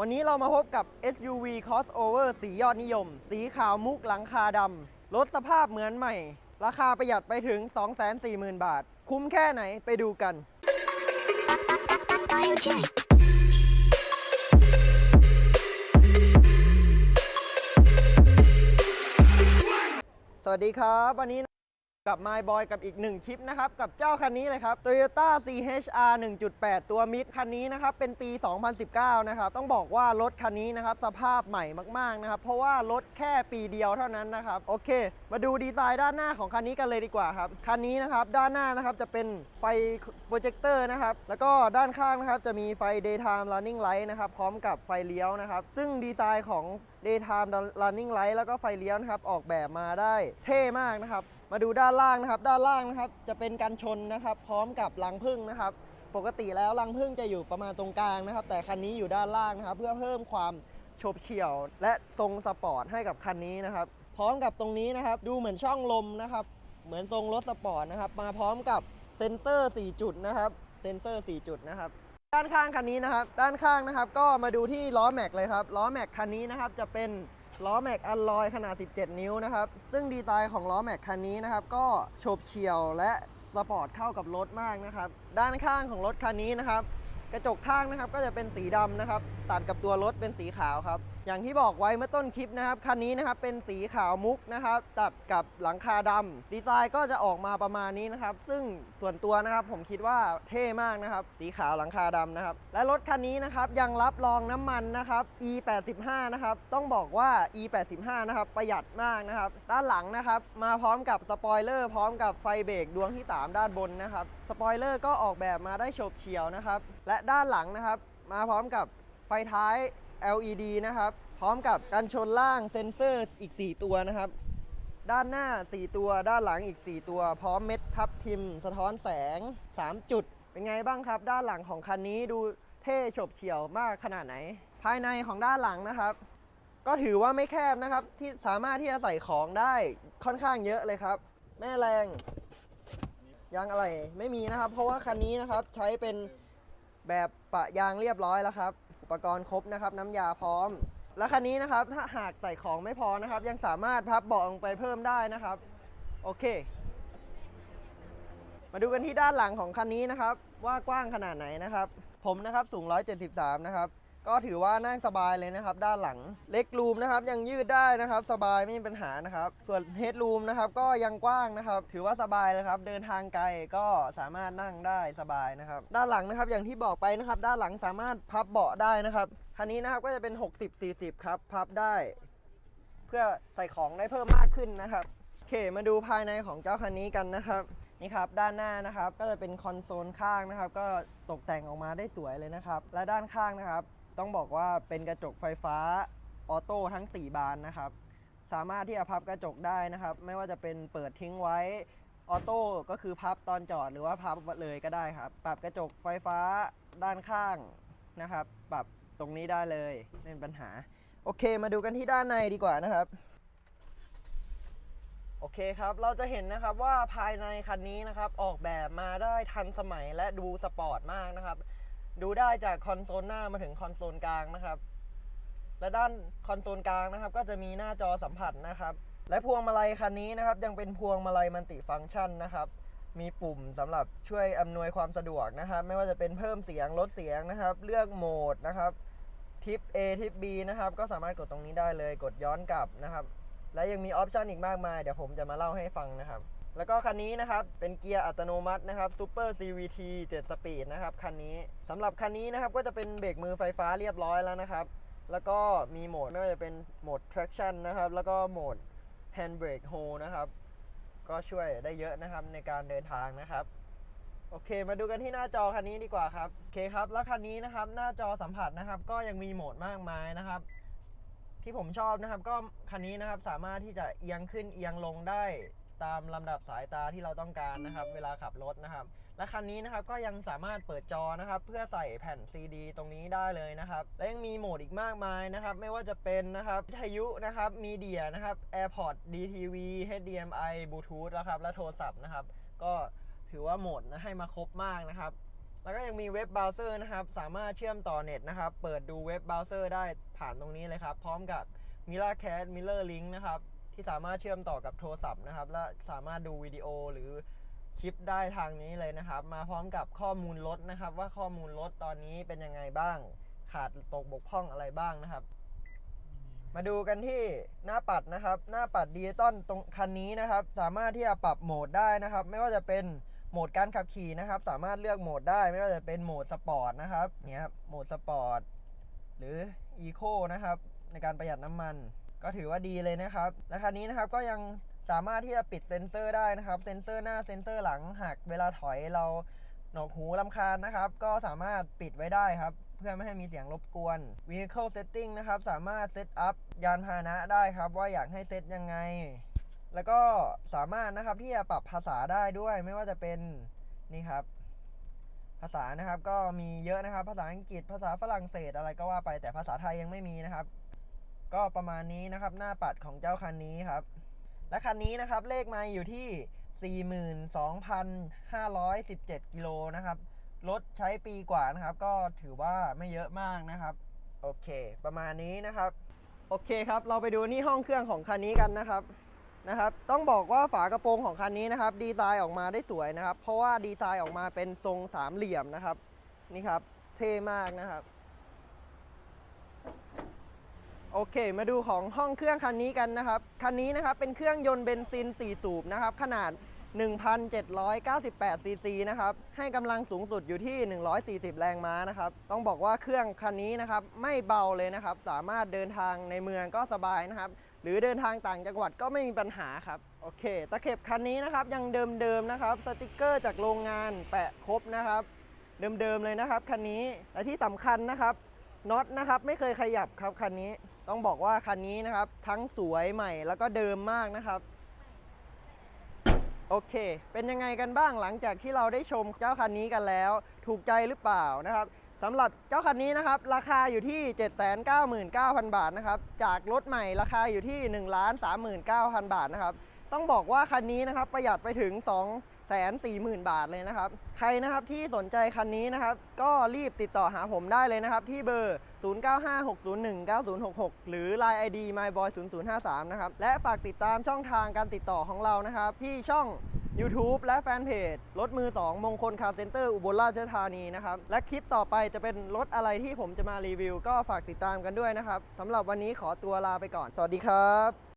วันนี้เรามาพบกับ SUV crossover สียอดนิยม สีขาวมุกหลังคาดำรถสภาพเหมือนใหม่ ราคาประหยัดไปถึง 240,000 บาท คุ้มแค่ไหนไปดูกัน สวัสดีครับ วันนี้ กับ My Boy กับอีกหนึ่งคลิปนะครับ กับเจ้าคันนี้เลยครับ Toyota CHR 1.8 ตัวมิดคันนี้นะครับ เป็นปี 2019 นะครับ ต้องบอกว่ารถคันนี้นะครับ สภาพใหม่มาก ๆ นะครับ เพราะว่ารถแค่ปีเดียวเท่านั้นนะครับ โอเค มาดูดีไซน์ด้านหน้าของคันนี้กันเลยดีกว่าครับ คันนี้นะครับ ด้านหน้านะครับจะเป็นไฟโปรเจคเตอร์นะครับ แล้วก็ด้านข้างนะครับจะมีไฟ daytime running light นะครับพร้อมกับไฟเลี้ยวนะครับ ซึ่งดีไซน์ของ daytime running light แล้วก็ไฟเลี้ยวนะครับออกแบบมาได้เท่มากนะครับ มาดูด้านล่างนะครับ ด้านล่างนะครับจะเป็นกันชนนะครับ พร้อมกับรังพึ่งนะครับ ปกติแล้วรังพึ่งจะอยู่ประมาณตรงกลางนะครับ แต่คันนี้อยู่ด้านล่างนะครับ เพื่อเพิ่มความโฉบเฉี่ยว และทรงสปอร์ตให้กับคันนี้นะครับ พร้อมกับตรงนี้นะครับ ดูเหมือนช่องลมนะครับ เหมือนทรงรถสปอร์ตนะครับ มาพร้อมกับเซ็นเซอร์ 4 จุดนะครับเซ็นเซอร์ 4 จุดนะครับด้านข้างคันนี้นะครับ ด้านข้างนะครับ ก็มาดูที่ล้อแม็กเลยครับล้อแม็กคันนี้นะครับจะเป็น ล้อแม็กอัลลอยขนาด 17 นิ้วนะครับ ซึ่งดีไซน์ของล้อแม็กคันนี้นะครับ ก็โฉบเฉี่ยวและสปอร์ตเข้ากับรถมากนะครับ ด้านข้างของรถคันนี้นะครับ กระจกข้างนะครับก็จะเป็นสีดำนะครับ ตัดกับตัวรถเป็นสีขาวครับ อย่างที่บอกไว้เมื่อต้นคลิปนะครับ คันนี้นะครับเป็นสีขาวมุกนะครับ ตัดกับหลังคาดำดีไซน์ก็จะออกมาประมาณนี้นะครับ ซึ่งส่วนตัวนะครับผมคิดว่าเท่มากนะครับ สีขาวหลังคาดำนะครับ และรถคันนี้นะครับยังรับรองน้ำมันนะครับ E85 นะครับ ต้องบอกว่า E85 นะครับประหยัดมากนะครับ ด้านหลังนะครับมาพร้อมกับสปอยเลอร์พร้อมกับไฟเบรกดวงที่ 3 ด้านบนนะครับ สปอยเลอร์ก็ออกแบบมาได้โฉบเฉียวนะครับ และด้านหลังนะครับ มาพร้อมกับ ไฟท้าย LED นะครับ พร้อมกับกันชนล่างเซ็นเซอร์อีก 4 ตัวนะครับ ด้านหน้า 4 ตัว ด้านหลังอีก 4 ตัว พร้อมเม็ดทับทิม สะท้อนแสง 3 จุด เป็นไงบ้างครับ ด้านหลังของคันนี้ดูเท่ฉบเฉี่ยวมากขนาดไหน ภายในของด้านหลังนะครับ ก็ถือว่าไม่แคบนะครับ ที่สามารถที่จะใส่ของได้ค่อนข้างเยอะเลยครับ แม่แรงยางอะไรไม่มีนะครับ เพราะว่าคันนี้นะครับใช้เป็นแบบปะยางเรียบร้อยแล้วครับ ปกรณ์ครบนะครับ น้ำยาพร้อม แล้วคันนี้นะครับถ้าหากใส่ของไม่พอนะครับ ยังสามารถพับเบาะลงไปเพิ่มได้นะครับ โอเค มาดูกันที่ด้านหลังของคันนี้นะครับ ว่ากว้างขนาดไหนนะครับ ผมนะครับสูง 173 นะครับ ก็ถือว่านั่งสบายเลยนะครับ ด้านหลังเล็กรูมนะครับ ยังยืดได้นะครับ สบายไม่มีปัญหานะครับ ส่วนเฮดรูมนะครับก็ยังกว้างนะครับ ถือว่าสบายเลยครับ เดินทางไกลก็สามารถนั่งได้สบายนะครับ ด้านหลังนะครับอย่างที่บอกไปนะครับ ด้านหลังสามารถพับเบาะได้นะครับคันนี้นะครับก็จะเป็น 60-40 ครับ พับได้ เพื่อใส่ของได้เพิ่มมากขึ้นนะครับโอเคมาดูภายในของเจ้าคันนี้กันนะครับนี่ครับด้านหน้านะครับก็จะเป็นคอนโซลข้างนะครับ ก็ตกแต่งออกมาได้สวยเลยนะครับ และด้านข้างนะครับ ต้องบอกว่าเป็นกระจกไฟฟ้าออโต้ทั้ง 4 บานนะครับ สามารถที่จะพับกระจกได้นะครับ ไม่ว่าจะเป็นเปิดทิ้งไว้ออโต้ก็คือพับตอนจอดหรือว่าพับเลยก็ได้ครับ ปรับกระจกไฟฟ้าด้านข้างนะครับ ปรับตรงนี้ได้เลยไม่เป็นปัญหา โอเค มาดูกันที่ด้านในดีกว่านะครับ โอเคครับ เราจะเห็นนะครับว่าภายในคันนี้นะครับ ออกแบบมาได้ทันสมัยและดูสปอร์ตมากนะครับ ดูได้จากคอนโซลหน้ามาถึงคอนโซลกลางนะครับ และด้านคอนโซลกลางนะครับ ก็จะมีหน้าจอสัมผัสนะครับ และพวงมาลัยคันนี้นะครับ ยังเป็นพวงมาลัยมัลติฟังก์ชันนะครับ มีปุ่มสำหรับช่วยอำนวยความสะดวกนะครับ ไม่ว่าจะเป็นเพิ่มเสียงลดเสียงนะครับ เลือกโหมดนะครับทิป A ทิป B นะครับก็สามารถกดตรงนี้ได้เลยกดย้อนกลับนะครับ และยังมีออปชันอีกมากมาย เดี๋ยวผมจะมาเล่าให้ฟังนะครับ แล้วก็คันนี้นะครับ เป็นเกียร์อัตโนมัตินะครับ Super CVT 7 Speed นะครับ คันนี้สำหรับคันนี้นะครับ ก็จะเป็นเบรกมือไฟฟ้าเรียบร้อยแล้วนะครับ แล้วก็มีโหมดไม่ว่าจะเป็นโหมด traction นะครับ แล้วก็โหมด handbrake hold นะครับ ก็ช่วยได้เยอะนะครับในการเดินทางนะครับ โอเค มาดูกันที่หน้าจอคันนี้ดีกว่าครับ โอเคครับ แล้วคันนี้นะครับ หน้าจอสัมผัสนะครับ ก็ยังมีโหมดมากมายนะครับ ที่ผมชอบนะครับ ก็คันนี้นะครับ สามารถที่จะเอียงขึ้นเอียงลงได้ ตามลำดับสายตาที่เราต้องการนะครับ เวลาขับรถนะครับ และคันนี้นะครับก็ยังสามารถเปิดจอนะครับ เพื่อใส่แผ่นซีดีตรงนี้ได้เลยนะครับ และยังมีโหมดอีกมากมายนะครับ ไม่ว่าจะเป็นนะครับวิทยุนะครับมีเดียนะครับ AirPod DTV HDMI Bluetooth นะครับและโทรศัพท์นะครับ ก็ถือว่าโหมดนะให้มาครบมากนะครับแล้วก็ยังมีเว็บเบราว์เซอร์นะครับ สามารถเชื่อมต่อเน็ตนะครับ เปิดดูเว็บเบราว์เซอร์ได้ผ่านตรงนี้เลยครับ พร้อมกับ Mirror Cat Mirror Link นะครับ ที่สามารถเชื่อมต่อกับโทรศัพท์นะครับ และสามารถดูวิดีโอหรือคลิปได้ทางนี้เลยนะครับ มาพร้อมกับข้อมูลรถนะครับ ว่าข้อมูลรถตอนนี้เป็นยังไงบ้าง ขาดตกบกพร่องอะไรบ้างนะครับ มาดูกันที่หน้าปัดนะครับ หน้าปัดดิจิตอลตรงคันนี้นะครับ สามารถที่จะปรับโหมดได้นะครับ ไม่ว่าจะเป็นโหมดการขับขี่นะครับ สามารถเลือกโหมดได้ไม่ว่าจะเป็นโหมดสปอร์ตนะครับเนี่ยครับโหมดสปอร์ตหรืออีโคนะครับในการประหยัดน้ำมัน ก็ถือว่าดีเลยนะครับและคันนี้นะครับก็ยังสามารถที่จะปิดเซ็นเซอร์ได้นะครับเซ็นเซอร์หน้าเซ็นเซอร์หลังหากเวลาถอยเราหนวกหูลำคาญนะครับ ก็สามารถปิดไว้ได้ครับ เพื่อไม่ให้มีเสียงรบกวน Vehicle Setting นะครับ สามารถเซตอัพยานพาหนะได้ครับ ว่าอยากให้เซตยังไง แล้วก็สามารถนะครับที่จะปรับภาษาได้ด้วยไม่ว่าจะเป็นนี่ครับ ภาษานะครับก็มีเยอะนะครับ ภาษาอังกฤษภาษาฝรั่งเศสอะไรก็ว่าไปแต่ภาษาไทยยังไม่มีนะครับ ก็ประมาณนี้นะครับ หน้าปัดของเจ้าคันนี้ครับ และคันนี้นะครับเลขไมาอยู่ที่ 42,517 กิโลนะครับ รถใช้ปีกว่านะครับ ก็ถือว่าไม่เยอะมากนะครับ โอเค ประมาณนี้นะครับ โอเคครับ เราไปดูนี่ห้องเครื่องของคันนี้กันนะครับนะครับ ต้องบอกว่าฝากระโปรงของคันนี้นะครับ ดีไซน์ออกมาได้สวยนะครับ เพราะว่าดีไซน์ออกมาเป็นทรงสามเหลี่ยมนะครับ นี่ครับ เท่มากนะครับ โอเค มาดูของห้องเครื่องคันนี้กันนะครับ คันนี้นะครับเป็นเครื่องยนต์เบนซิน 4 สูบนะครับ ขนาด 1,798ซีซีนะครับ ให้กำลังสูงสุดอยู่ที่ 140 แรงม้านะครับ ต้องบอกว่าเครื่องคันนี้นะครับไม่เบาเลยนะครับ สามารถเดินทางในเมืองก็สบายนะครับ หรือเดินทางต่างจังหวัดก็ไม่มีปัญหาครับ โอเค ตะเข็บคันนี้นะครับยังเดิมๆนะครับ สติกเกอร์จากโรงงานแปะครบนะครับ เดิมๆเลยนะครับคันนี้ และที่สำคัญนะครับน็อตนะครับไม่เคยขยับครับคันนี้ ต้องบอกว่าคันนี้นะครับ ทั้งสวยใหม่แล้วก็เดิมมากนะครับโอเค เป็นยังไงกันบ้างหลังจากที่เราได้ชมเจ้าคันนี้กันแล้ว ถูกใจหรือเปล่านะครับสำหรับเจ้าคันนี้นะครับ ราคาอยู่ที่ 799,000 บาทนะครับ จากรถใหม่ราคาอยู่ที่ 1 39,000 บาทนะครับ ต้องบอกว่าคันนี้นะครับประหยัดไปถึง 2 4 0 0 0 0 บาทเลยนะครับ ใครนะครับที่สนใจคันนี้นะครับ ก็รีบติดต่อหาผมได้เลยนะครับ ที่เบอร์ 0956019066 หรือ Line ID myboy0053 นะครับ และฝากติดตามช่องทางการติดต่อของเรานะครับ ที่ช่อง YouTube และแฟนเพจ รถมือ 2 มงคลคาร์เซ็นเตอร์อุบลราชธานีนะครับ และคลิปต่อไปจะเป็นรถอะไรที่ผมจะมารีวิว ก็ฝากติดตามกันด้วยนะครับสำหรับวันนี้ขอตัวลาไปก่อน สวัสดีครับ